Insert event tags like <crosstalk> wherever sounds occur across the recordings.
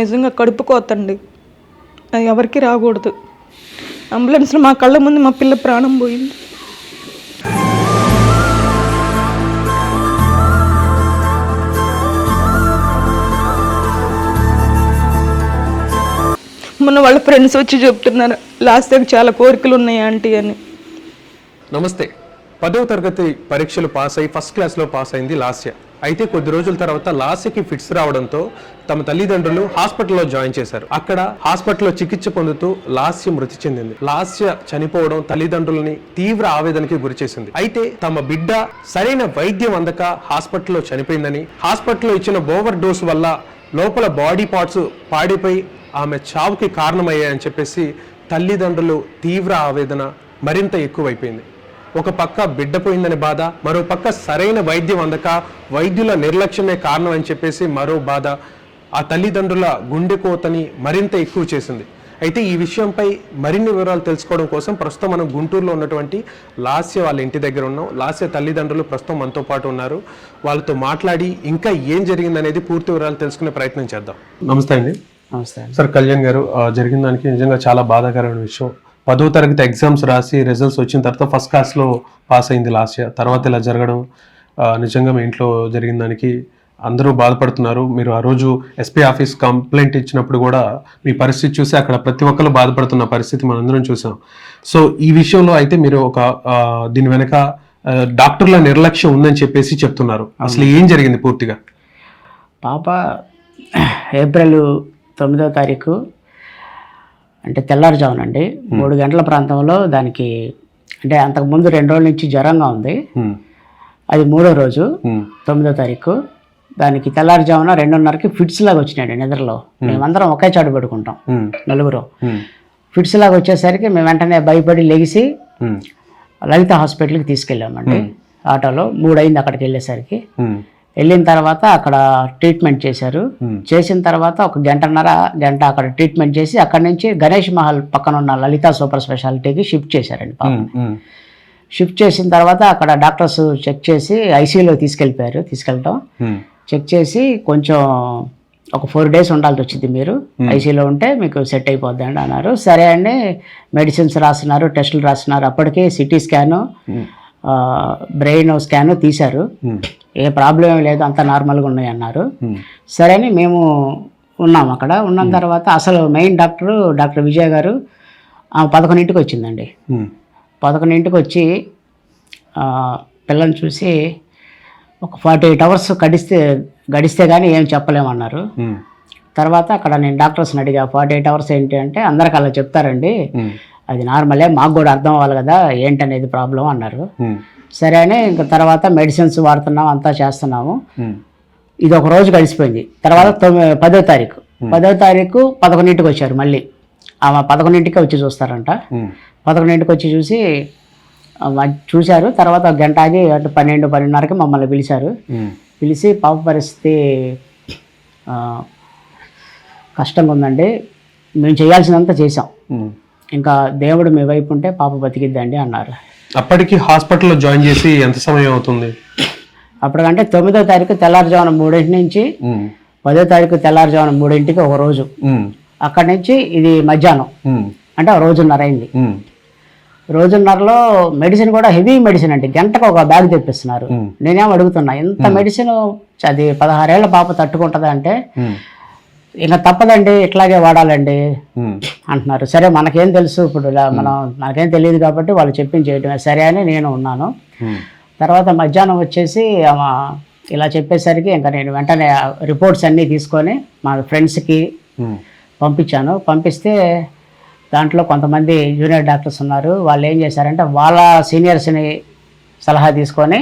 నిజంగా కడుపుకోతండి. అది ఎవరికి రాకూడదు. అంబులెన్స్లో మా కళ్ళ ముందు మా పిల్ల ప్రాణం పోయింది. మొన్న వాళ్ళ ఫ్రెండ్స్ వచ్చి చెప్తున్నారు లాస్ట్ టైం చాలా కోరికలు ఉన్నాయి ఆంటీ అని. నమస్తే. పదవ తరగతి పరీక్షలు పాస్ అయ్యి ఫస్ట్ క్లాస్లో పాస్ అయింది లాస్య. అయితే కొద్ది రోజుల తర్వాత లాస్యకి ఫిట్స్ రావడంతో తమ తల్లిదండ్రులు హాస్పిటల్లో జాయిన్ చేశారు. అక్కడ హాస్పిటల్లో చికిత్స పొందుతూ లాస్య మృతి చెందింది. లాస్య చనిపోవడం తల్లిదండ్రులని తీవ్ర ఆవేదనకి గురిచేసింది అయితే తమ బిడ్డ సరైన వైద్యం అందక హాస్పిటల్లో చనిపోయిందని హాస్పిటల్లో ఇచ్చిన ఓవర్ డోస్ వల్ల లోపల బాడీ పార్ట్స్ పాడిపోయి ఆమె చావుకి కారణమయ్యాయని చెప్పేసి తల్లిదండ్రులు తీవ్ర ఆవేదన మరింత ఎక్కువైపోయింది. ఒక పక్క బిడ్డ పోయిందని బాధ మరో పక్క సరైన వైద్యం అందక వైద్యుల నిర్లక్ష్యమే కారణం అని చెప్పేసి మరో బాధ. ఆ తల్లిదండ్రుల గుండె కోతని మరింత ఎక్కువ చేసింది. అయితే ఈ విషయంపై మరిన్ని వివరాలు తెలుసుకోవడం కోసం ప్రస్తుతం మనం గుంటూరులో ఉన్నటువంటి లాస్య వాళ్ళ ఇంటి దగ్గర ఉన్నాం. లాస్య తల్లిదండ్రులు ప్రస్తుతం మనతో పాటు ఉన్నారు. వాళ్ళతో మాట్లాడి ఇంకా ఏం జరిగిందనేది పూర్తి వివరాలు తెలుసుకునే ప్రయత్నం చేద్దాం. నమస్తే అండి. నమస్తే సార్ కళ్యాణ్ గారు ఆ, జరిగిన దానికి నిజంగా చాలా బాధాకరమైన విషయం. పదో తరగతి ఎగ్జామ్స్ రాసి రిజల్ట్స్ వచ్చిన తర్వాత ఫస్ట్ క్లాస్లో పాస్ అయింది లాస్ట్ ఇయర్ తర్వాత ఇలా జరగడం నిజంగా మీ ఇంట్లో జరిగిన దానికి అందరూ బాధపడుతున్నారు. మీరు ఆ రోజు ఎస్పీ ఆఫీస్ కంప్లైంట్ ఇచ్చినప్పుడు కూడా మీ పరిస్థితి చూసి అక్కడ ప్రతి ఒక్కరు బాధపడుతున్న పరిస్థితి మనందరం చూసాం. సో ఈ విషయంలో అయితే మీరు ఒక దీని వెనక డాక్టర్ల నిర్లక్ష్యం ఉందని చెప్పేసి చెప్తున్నారు. అసలు ఏం జరిగింది పూర్తిగా? పాప ఏప్రిల్ తొమ్మిదో తారీఖు అంటే తెల్లారుజామునండి మూడు గంటల ప్రాంతంలో దానికి అంటే అంతకుముందు రెండు రోజుల నుంచి జ్వరంగా ఉంది హ్మ్. అది మూడో రోజు హ్మ్. తొమ్మిదో తారీఖు దానికి తెల్లారుజామున రెండున్నరకి ఫిట్స్ లాగా వచ్చినాయండి నిద్రలో మేమందరం ఒకే చాటు పడుకుంటాం హ్మ్. నలుగురు. ఫిట్స్ లాగా వచ్చేసరికి మేము వెంటనే భయపడి లెగిసి. లలిత హాస్పిటల్కి తీసుకెళ్ళామండి ఆటోలో మూడు అయింది అక్కడికి వెళ్ళేసరికి. వెళ్ళిన తర్వాత అక్కడ ట్రీట్మెంట్ చేశారు. చేసిన తర్వాత ఒక గంటన్నర గంట అక్కడ ట్రీట్మెంట్ చేసి అక్కడ నుంచి గణేష్ మహల్ పక్కన ఉన్న లలిత సూపర్ స్పెషాలిటీకి షిఫ్ట్ చేశారండి. షిఫ్ట్ చేసిన తర్వాత అక్కడ డాక్టర్స్ చెక్ చేసి ఐసీయూలో తీసుకెళ్ళిపోయారు తీసుకెళ్ళటం. చెక్ చేసి కొంచెం ఒక ఫోర్ డేస్ ఉండాల్సి వచ్చింది మీరు. ఐసీలో ఉంటే మీకు సెట్ అయిపోద్ది అండి అన్నారు. సరే అండి మెడిసిన్స్ రాస్తున్నారు టెస్టులు రాస్తున్నారు. అప్పటికే సిటీ స్కాను బ్రెయిన్ స్కాన్ తీశారు హ్మ్. ఏ ప్రాబ్లం ఏం లేదు అంత నార్మల్గా ఉన్నాయి అన్నారు హ్మ్. సరే అని మేము ఉన్నాం అక్కడ ఉన్న తర్వాత అసలు మెయిన్ డాక్టర్ డాక్టర్ విజయ్ గారు పదకొండింటికి వచ్చిందండి. పదకొండింటికి వచ్చి పిల్లని చూసి ఒక ఫార్టీ ఎయిట్ అవర్స్ గడిస్తే గడిస్తే కానీ ఏం చెప్పలేమన్నారు. తర్వాత అక్కడ నేను డాక్టర్స్ని అడిగా ఫార్టీ ఎయిట్ అవర్స్ ఏంటి అంటే అందరికి అలా చెప్తారండి. అది నార్మలే మాకు కూడా అర్థం అవ్వాలి కదా ఏంటనేది ప్రాబ్లం అన్నారు. సరే అని ఇంకా తర్వాత మెడిసిన్స్ వాడుతున్నాం అంతా చేస్తున్నాము. ఇది ఒక రోజు గడిచిపోయింది. తర్వాత తొమ్మిది పదో తారీఖు. పదో తారీఖు పదకొండింటికి వచ్చారు మళ్ళీ. ఆమె పదకొండింటికి వచ్చి చూస్తారంట. పదకొండింటికి వచ్చి చూసి చూశారు. తర్వాత ఒక గంట ఆగి అటు పన్నెండు పన్నెండున్నరకి మమ్మల్ని పిలిచారు. పిలిచి పాప పరిస్థితి కష్టంగా ఉందండి మేము చేయాల్సినంత చేసాం. ఇంకా దేవుడు మీ వైపు ఉంటే పాప బతికిద్దండి అన్నారు అప్పటికి హాస్పిటల్లో జాయిన్ చేసి ఎంత సమయం అవుతుంది అప్పటికంటే తొమ్మిదో తారీఖు తెల్లారుజామున మూడింటి నుంచి. పదో తారీఖు తెల్లారుజామున మూడింటికి ఒక రోజు. అక్కడి నుంచి ఇది మధ్యాహ్నం. అంటే ఒక రోజున్నర అయింది. రోజున్నరలో మెడిసిన్ కూడా హెవీ మెడిసిన్ అండి గంటకు ఒక బ్యాగ్ తెప్పిస్తున్నారు. నేనేం అడుగుతున్నా ఇంత మెడిసిన్ అది పదహారేళ్ళ పాప తట్టుకుంటుందా అంటే. ఇంకా తప్పదండి ఇట్లాగే వాడాలండి. అంటున్నారు సరే మనకేం తెలుసు ఇప్పుడు ఇలా మనం మనకేం తెలియదు కాబట్టి వాళ్ళు చెప్పింది చేయటమే సరే అని నేను ఉన్నాను. తర్వాత మధ్యాహ్నం వచ్చేసి ఇలా చెప్పేసరికి ఇంకా నేను వెంటనే రిపోర్ట్స్ అన్నీ తీసుకొని మా ఫ్రెండ్స్కి. పంపించాను పంపిస్తే దాంట్లో కొంతమంది జూనియర్ డాక్టర్స్ ఉన్నారు వాళ్ళు ఏం చేశారంటే వాళ్ళ సీనియర్స్ని సలహా తీసుకొని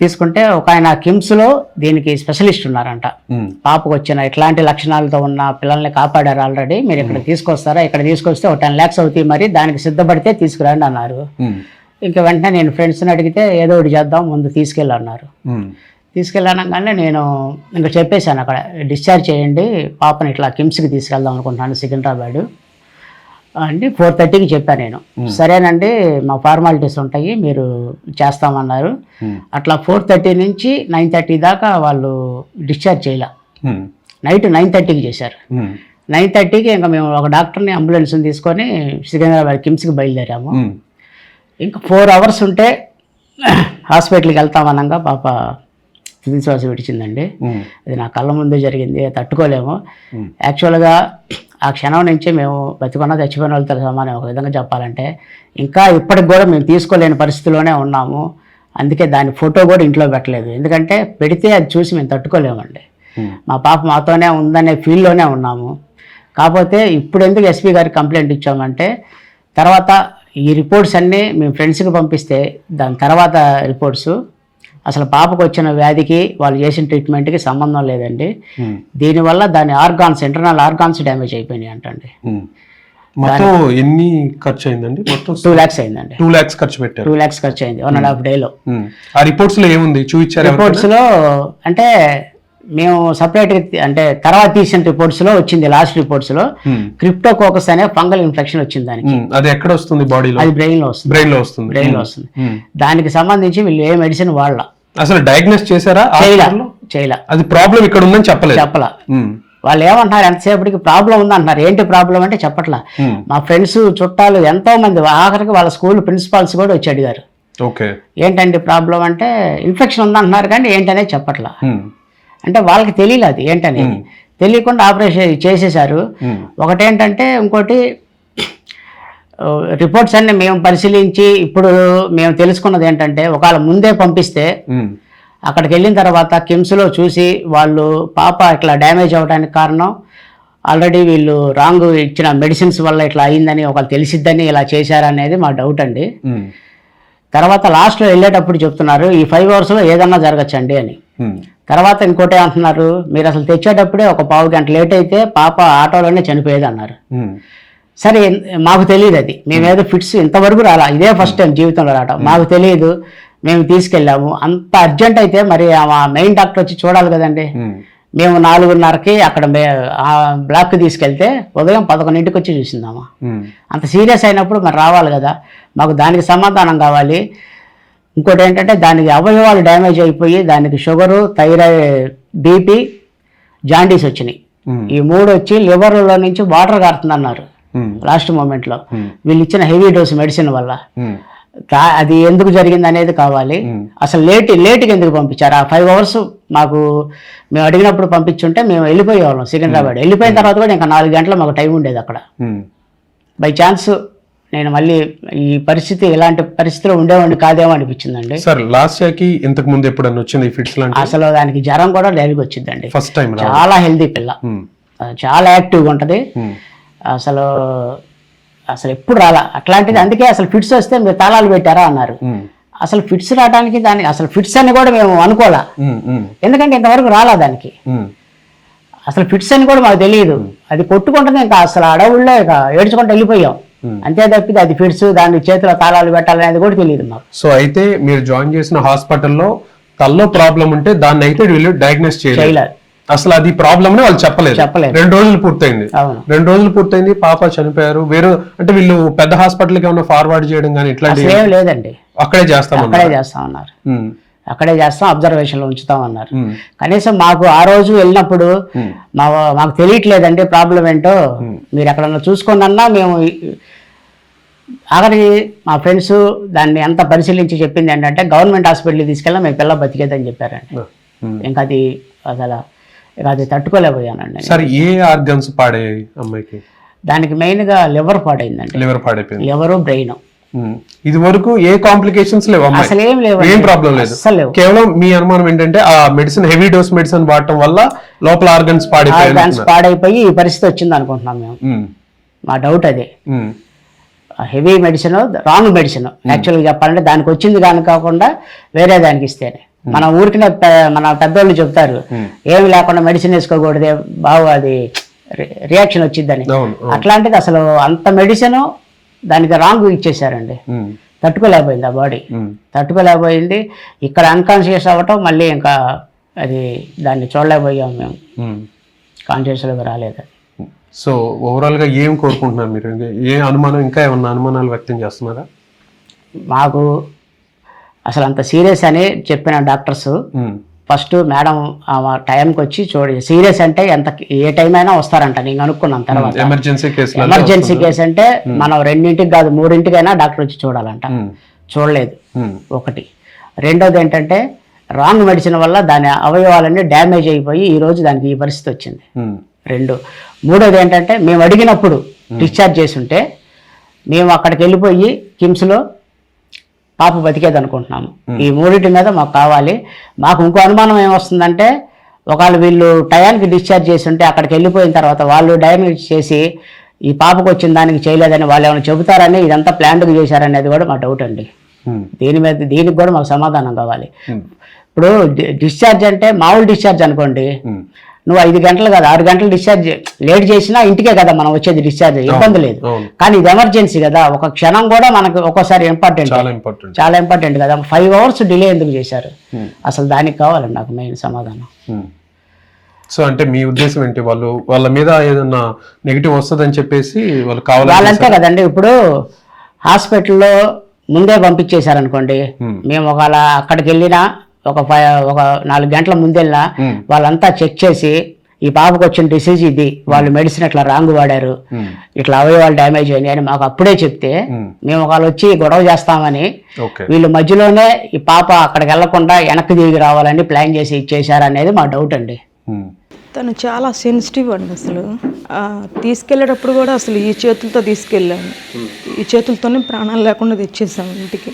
తీసుకుంటే ఒక ఆయన కిమ్స్లో దీనికి స్పెషలిస్ట్ ఉన్నారంట. పాపకు వచ్చిన ఇట్లాంటి లక్షణాలతో ఉన్న పిల్లల్ని కాపాడారు ఆల్రెడీ. మీరు ఇక్కడ తీసుకొస్తారా? ఇక్కడ తీసుకొస్తే ఒక టెన్ ల్యాక్స్ అవుతాయి మరి. దానికి సిద్ధపడితే తీసుకురండి అన్నారు. ఇంకా వెంటనే నేను ఫ్రెండ్స్ని అడిగితే ఏదో ఒకటి చేద్దాం ముందు తీసుకెళ్ళి అన్నారు. హ్మ్. తీసుకెళ్ళనగానే నేను ఇంకా చెప్పేశాను అక్కడ డిశ్చార్జ్ చేయండి పాపని ఇట్లా కిమ్స్కి తీసుకెళ్దాం అనుకుంటున్నాను సికింద్రాబాద్. అంటే ఫోర్ థర్టీకి చెప్పాను నేను. సరేనండి మా ఫార్మాలిటీస్ ఉంటాయి మీరు చేస్తామన్నారు. హ్మ్. అట్లా ఫోర్ థర్టీ నుంచి నైన్ థర్టీ దాకా వాళ్ళు డిశ్చార్జ్ చేయలే. హ్మ్. నైట్ నైన్ థర్టీకి చేశారు. నైన్ థర్టీకి ఇంకా మేము ఒక డాక్టర్ని అంబులెన్స్ని తీసుకొని సికింద్రాబాద్ కిమ్స్కి బయలుదేరాము. ఇంకా ఫోర్ అవర్స్ ఉంటే <coughs> హాస్పిటల్కి వెళ్తామనగా పాప తుది శ్వాస విడిచిందండి అది నా కళ్ళ ముందే జరిగింది తట్టుకోలేము. యాక్చువల్గా ఆ క్షణం నుంచి మేము బతికున్న చచ్చిపోయిన వాళ్ళతో సమానం ఒక విధంగా చెప్పాలంటే ఇంకా ఇప్పటికి కూడా మేము తీసుకోలేని పరిస్థితిలోనే ఉన్నాము. అందుకే దాని ఫోటో కూడా ఇంట్లో పెట్టలేదు. ఎందుకంటే పెడితే అది చూసి మేము తట్టుకోలేమండి. మా పాప మాతోనే ఉందనే ఫీల్లోనే ఉన్నాము. కాకపోతే ఇప్పుడు ఎందుకు ఎస్పీ గారికి కంప్లైంట్ ఇచ్చామంటే తర్వాత ఈ రిపోర్ట్స్ అన్నీ మేము ఫ్రెండ్స్కి పంపిస్తే దాని తర్వాత రిపోర్ట్స్ అసలు పాపకు వచ్చిన వ్యాధికి వాళ్ళు చేసిన ట్రీట్మెంట్కి సంబంధం లేదండి. దీనివల్ల దాని ఆర్గాన్స్ ఇంటర్నల్ ఆర్గాన్స్ డ్యామేజ్ అయిపోయినాయి అంటండి. మొత్తం ఎన్ని ఖర్చు అయిందండి మొత్తం టూ ల్యాక్స్ అయిందండి. టూ ల్యాక్స్ ఖర్చు పెట్టారు. టూ ల్యాక్స్ ఖర్చు అయింది వన్ అండ్ హాఫ్ డేలో. ఆ రిపోర్ట్స్లో ఏముంది? చూపించారు ఎవరికైనా? రిపోర్ట్స్లో అంటే మేము సపరేట్గా అంటే తర్వాత తీసిన రిపోర్ట్స్లో వచ్చింది లాస్ట్ రిపోర్ట్స్లో ఉమ్, క్రిప్టోకోకస్ అనే ఫంగల్ ఇన్ఫెక్షన్ వచ్చింది దానికి. అది ఎక్కడ వస్తుంది బాడీలో? అది బ్రెయిన్లో వస్తుంది. బ్రెయిన్లో వస్తుంది. బ్రెయిన్లో వస్తుంది. ఉమ్. దానికి సంబంధించి వీళ్ళు ఏ మెడిసిన్ వాళ్ళ అసలు డయాగ్నోస్ చేశారా చేయలా? చేయలా. అది ప్రాబ్లం ఇక్కడ ఉందని చెప్పలేదు. చెప్పలా. వాళ్ళు ఏమంటున్నారు ఎంతసేపటికి ప్రాబ్లం ఉందంటున్నారు. ఏంటి ప్రాబ్లం అంటే చెప్పట్లా. మా ఫ్రెండ్స్ చుట్టాలు ఎంతో మంది ఆఖరికి వాళ్ళ స్కూల్ ప్రిన్సిపాల్స్ కూడా వచ్చి అడిగారు. ఓకే. ఏంటంటే ప్రాబ్లం అంటే ఇన్ఫెక్షన్ ఉందంటున్నారు కానీ ఏంటనేది చెప్పట్లా. అంటే వాళ్ళకి తెలియలేదు అది ఏంటనేది. తెలియకుండా ఆపరేషన్ చేసేసారు ఒకటేంటంటే ఇంకోటి రిపోర్ట్స్ అన్ని మేము పరిశీలించి ఇప్పుడు మేము తెలుసుకున్నది ఏంటంటే ఒకవేళ ముందే పంపిస్తే అక్కడికి వెళ్ళిన తర్వాత కిమ్స్లో చూసి వాళ్ళు పాప ఇట్లా డ్యామేజ్ అవ్వడానికి కారణం ఆల్రెడీ వీళ్ళు రాంగ్ ఇచ్చిన మెడిసిన్స్ వల్ల ఇట్లా అయిందని ఒకళ్ళు తెలిసిద్దని ఇలా చేశారనేది మా డౌట్ అండి. తర్వాత లాస్ట్లో వెళ్ళేటప్పుడు చెప్తున్నారు ఈ ఫైవ్ అవర్స్లో ఏదన్నా జరగచ్చండి అని. తర్వాత ఇంకోటి అంటున్నారు మీరు అసలు తెచ్చేటప్పుడే ఒక పావు గంట లేట్ అయితే పాప ఆటోలోనే చనిపోయేది అన్నారు సరే మాకు తెలియదు అది. మేమేదో ఫిట్స్ ఇంతవరకు రాలా. ఇదే ఫస్ట్ టైం జీవితంలో రావటం. మాకు తెలియదు. మేము తీసుకెళ్ళాము. అంత అర్జెంట్ అయితే మరి ఆ మెయిన్ డాక్టర్ వచ్చి చూడాలి కదండి. మేము. నాలుగున్నరకి అక్కడ బ్లాక్కి తీసుకెళ్తే ఉదయం పదకొండింటికి వచ్చి చూసిందామా. అంత సీరియస్ అయినప్పుడు మరి రావాలి కదా. మాకు దానికి సమాధానం కావాలి. ఇంకోటి ఏంటంటే దానికి అవయవాలు డ్యామేజ్ అయిపోయి దానికి షుగరు థైరాయిడ్ బీపీ జాండీస్ వచ్చినాయి. ఈ మూడు వచ్చి లివర్లో నుంచి వాటర్ కారుతుంది అన్నారు ఉమ్, లాస్ట్ మూమెంట్లో Hmm. వీళ్ళు ఇచ్చిన హెవీ డోస్ మెడిసిన్ వల్ల కా- అది ఎందుకు జరిగింది అనేది కావాలి. Hmm. అసలు లేట్ లేట్కి ఎందుకు పంపించారు? ఆ ఫైవ్ అవర్స్ మాకు మేము అడిగినప్పుడు పంపించుంటే మేము వెళ్ళిపోయేవాళ్ళం సికింద్రాబాద్. వెళ్ళిపోయిన తర్వాత కూడా ఇంకా నాలుగు గంటలు మాకు టైం ఉండేది అక్కడ. బై ఛాన్స్ నేను మళ్ళీ ఈ పరిస్థితి ఇలాంటి పరిస్థితిలో ఉండేవాడిని కాదేమో అనిపించిందండి. సార్ లాస్ట్ ఇయర్కి ఇంతకు ముందు ఎప్పుడన్నా వచ్చింది ఫిట్స్ లాంటి అసలు దానికి జ్వరం కూడా డైరీకి వచ్చిందండి. ఫస్ట్ టైం చాలా హెల్దీ పిల్ల. చాలా యాక్టివ్గా ఉంటుంది. అసలు అసలు ఎప్పుడు రాలా. అట్లాంటిది అందుకే అసలు ఫిట్స్ వస్తే మీరు తాళాలు పెట్టారా అన్నారు. ఉమ్, అసలు ఫిట్స్ రావడానికి దానికి అసలు ఫిట్స్ అని కూడా మేము అనుకోలే. ఉమ్, ఎందుకంటే ఇంతవరకు రాలా దానికి. అసలు ఫిట్స్ అని కూడా మాకు తెలియదు. అది కొట్టుకుంటుంది ఇంకా అసలు అడవుల్లో ఇక ఏడ్చుకుంటూ వెళ్ళిపోయాం. అంతే తప్పితే అది ఫిట్స్ దాని చేతిలో తాళాలు పెట్టాలనేది కూడా తెలియదు మాకు. సో అయితే మీరు జాయిన్ చేసిన హాస్పిటల్లో తల్లో ప్రాబ్లం ఉంటే దాన్ని అయితే వీళ్ళు డయాగ్నోస్ చేయలేదు అసలు అది ప్రాబ్లమ్ అని వాళ్ళు చెప్పలేదు. చెప్పలేదు. రెండు రోజులు పూర్తయింది. అవును. రెండు రోజులు పూర్తయింది పాప చనిపోయారు. వేరే అంటే వీళ్ళు పెద్ద హాస్పిటల్కి ఏమైనా ఫార్వర్డ్ చేయడం కానీ ఇట్లాంటి ఏం లేదండి. అక్కడే చేస్తామన్నారు. అక్కడే చేస్తామన్నారు. ఉమ్, అక్కడే చేస్తాం అబ్జర్వేషన్లో ఉంచుతామన్నారు. ఉమ్, కనీసం మాకు ఆ రోజు వెళ్ళినప్పుడు మా మాకు తెలియట్లేదండి ప్రాబ్లం ఏంటో. మీరు ఎక్కడన్నా చూసుకోండి మేము ఆఖరికి మా ఫ్రెండ్స్ దాన్ని ఎంత పరిశీలించి చెప్పింది ఏంటంటే గవర్నమెంట్ హాస్పిటల్కి తీసుకెళ్ళి మేము పిల్ల బతికేదని చెప్పారండి. ఇంకా అది అసలు అది తట్టుకోలేకపోయానండి. సార్ ఏ ఆర్గన్స్ పాడేయాయి అమ్మాయికి? దానికి మెయిన్గా లివర్ పాడైందండి. లివర్ పాడైపోయింది. Liver brain. ఇది వరకు ఏ కాంప్లికేషన్స్ లేవు అసలు ఏం లేవు ఏం ప్రాబ్లం లేదు. కేవలం మీ అనుమానం ఏంటంటే ఆ మెడిసిన్ హెవీ డోస్ మెడిసిన్ వాడటం వల్ల లోపల ఆర్గన్స్ ఆర్గాన్స్ పాడైపోయి ఈ పరిస్థితి వచ్చింది అనుకుంటున్నాం మేము. మా డౌట్ అదే. Heavy medicine wrong medicine. యాక్చువల్గా చెప్పాలంటే దానికి వచ్చింది కానీ కాకుండా వేరే దానికి ఇస్తేనే. మన ఊరికి మన పెద్దోళ్ళు చెప్తారు ఏమి లేకుండా మెడిసిన్ వేసుకోకూడదే బాగు అది రియాక్షన్ అవును. అట్లాంటిది అసలు అంత మెడిసిన్ దానికి రాంగ్ ఇచ్చేసారండి తట్టుకోలేకపోయింది ఆ బాడీ తట్టుకోలేకపోయింది. ఇక్కడ అన్కాన్షియస్ అవ్వటం మళ్ళీ ఇంకా అది దాన్ని చూడలేకపోయాం మేము. కాన్షియస్లోకి రాలేదు. సో ఓవరాల్గా ఏం కోరుకుంటున్నారు మీరు? ఏ అనుమానం ఇంకా ఏమన్నా అనుమానాలు వ్యక్తం చేస్తున్నారా? మాకు అసలు అంత సీరియస్ అని చెప్పిన డాక్టర్స్ ఫస్ట్ మేడం టైంకి వచ్చి చూడ సీరియస్ అంటే ఎంత ఏ టైం అయినా వస్తారంట నేను అనుకున్నాను తర్వాత. ఎమర్జెన్సీ కేసు అంటే మనం రెండింటికి కాదు మూడింటికైనా డాక్టర్ వచ్చి చూడాలంట. చూడలేదు. ఒకటి. రెండోది ఏంటంటే రాంగ్ మెడిసిన్ వల్ల దాని అవయవాలన్నీ డ్యామేజ్ అయిపోయి ఈ రోజు దానికి ఈ పరిస్థితి వచ్చింది. రెండు. మూడోది ఏంటంటే మేము అడిగినప్పుడు డిశ్చార్జ్ చేసి ఉంటే మేము అక్కడికి వెళ్ళిపోయి కిమ్స్లో పాప బతికేది అనుకుంటున్నాము ఈ మూడింటి మీద మాకు కావాలి. మాకు ఇంకో అనుమానం ఏమొస్తుందంటే ఒకవేళ వీళ్ళు టయానికి డిశ్చార్జ్ చేసి ఉంటే అక్కడికి వెళ్ళిపోయిన తర్వాత వాళ్ళు డ్యామేజ్ చేసి ఈ పాపకు వచ్చిన దానికి చేయలేదని వాళ్ళు ఏమైనా చెబుతారని ఇదంతా ప్లాన్డ్గా చేశారనేది కూడా మా డౌట్ అండి. దీని మీద దీనికి కూడా మాకు సమాధానం కావాలి. ఇప్పుడు డిశ్చార్జ్ అంటే మామూలు డిశ్చార్జ్ అనుకోండి. నువ్వు ఐదు గంటలు కదా ఆరు గంటలు డిశ్చార్జ్ లేట్ చేసినా ఇంటికే కదా మనం వచ్చేది డిశ్చార్జ్ ఇబ్బంది లేదు. కానీ ఇది ఎమర్జెన్సీ కదా ఒక క్షణం కూడా మనకు ఒక్కోసారి ఇంపార్టెంట్ చాలా ఇంపార్టెంట్ చాలా ఇంపార్టెంట్ కదా. ఫైవ్ అవర్స్ డిలే ఎందుకు చేశారు? అసలు దానికి కావాలండి నాకు మెయిన్ సమాధానం. సో అంటే మీ ఉద్దేశం ఏంటి? వాళ్ళు వాళ్ళ మీద ఏదన్నా నెగిటివ్ వస్తుందని చెప్పేసి వాళ్ళు కావాలని వాళ్ళంతే కదండి. ఇప్పుడు హాస్పిటల్లో ముందే పంపించేశారనుకోండి Hmm. మేము ఒకవేళ అక్కడికి వెళ్ళినా ఒక ఫైవ్ ఒక నాలుగు గంటల ముందెళ్ళినా Hmm. వాళ్ళంతా చెక్ చేసి ఈ పాపకు వచ్చిన డిసీజ్ ఇది వాళ్ళు మెడిసిన్ ఇట్లా రాంగ్ వాడారు ఇట్లా అవయవాలు డ్యామేజ్ అయినాయి అని మాకు అప్పుడే చెప్తే. మేము. ఒకళ్ళు వచ్చి గొడవ చేస్తామని వీళ్ళు మధ్యలోనే ఈ పాప అక్కడికి వెళ్ళకుండా వెనక్కి దిగి రావాలని ప్లాన్ చేసి ఇచ్చేశారు అనేది మా డౌట్ అండి. తను చాలా సెన్సిటివ్ అండి అసలు. తీసుకెళ్ళేటప్పుడు కూడా అసలు ఈ చేతులతో తీసుకెళ్ళాము ఈ చేతులతోనే ప్రాణాలు లేకుండా తెచ్చేసాము ఇంటికి.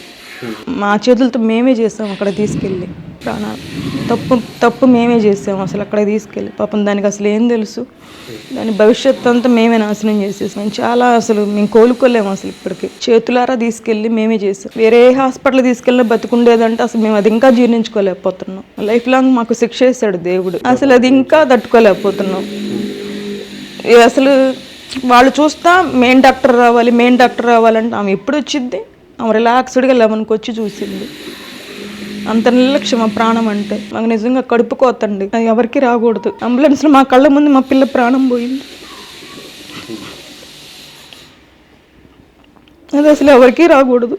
మా చేతులతో మేమే చేసాం అక్కడ తీసుకెళ్ళి. ప్రాణాలు తప్పు తప్పు మేమే చేసాము. అసలు అక్కడ తీసుకెళ్ళి పాపం దానికి అసలు ఏం తెలుసు. దాని భవిష్యత్తు అంతా మేమే నాశనం చేసేసాం. చాలా అసలు మేము కోలుకోలేము అసలు ఇప్పటికి. చేతులారా తీసుకెళ్ళి మేమే చేసాం. వేరే హాస్పిటల్ తీసుకెళ్ళినా బతుకుండేదంటే అసలు మేము అది ఇంకా జీర్ణించుకోలేకపోతున్నాం. లైఫ్ లాంగ్ మాకు శిక్ష వేశాడు దేవుడు. అసలు అది ఇంకా తట్టుకోలేకపోతున్నాం. అసలు వాళ్ళు చూస్తా మెయిన్ డాక్టర్ రావాలి మెయిన్ డాక్టర్ రావాలంటే ఆమె ఎప్పుడు వచ్చింది? ఆమె రిలాక్స్డ్గా లెవెన్కి వచ్చి చూసింది. అంత నిర్లక్ష్యం ఆ ప్రాణం అంటే? మాకు నిజంగా కడుపు కోతండి. అది ఎవరికి రాకూడదు. అంబులెన్స్లో మా కళ్ళ ముందు మా పిల్ల ప్రాణం పోయింది. అది అసలు ఎవరికీ రాకూడదు.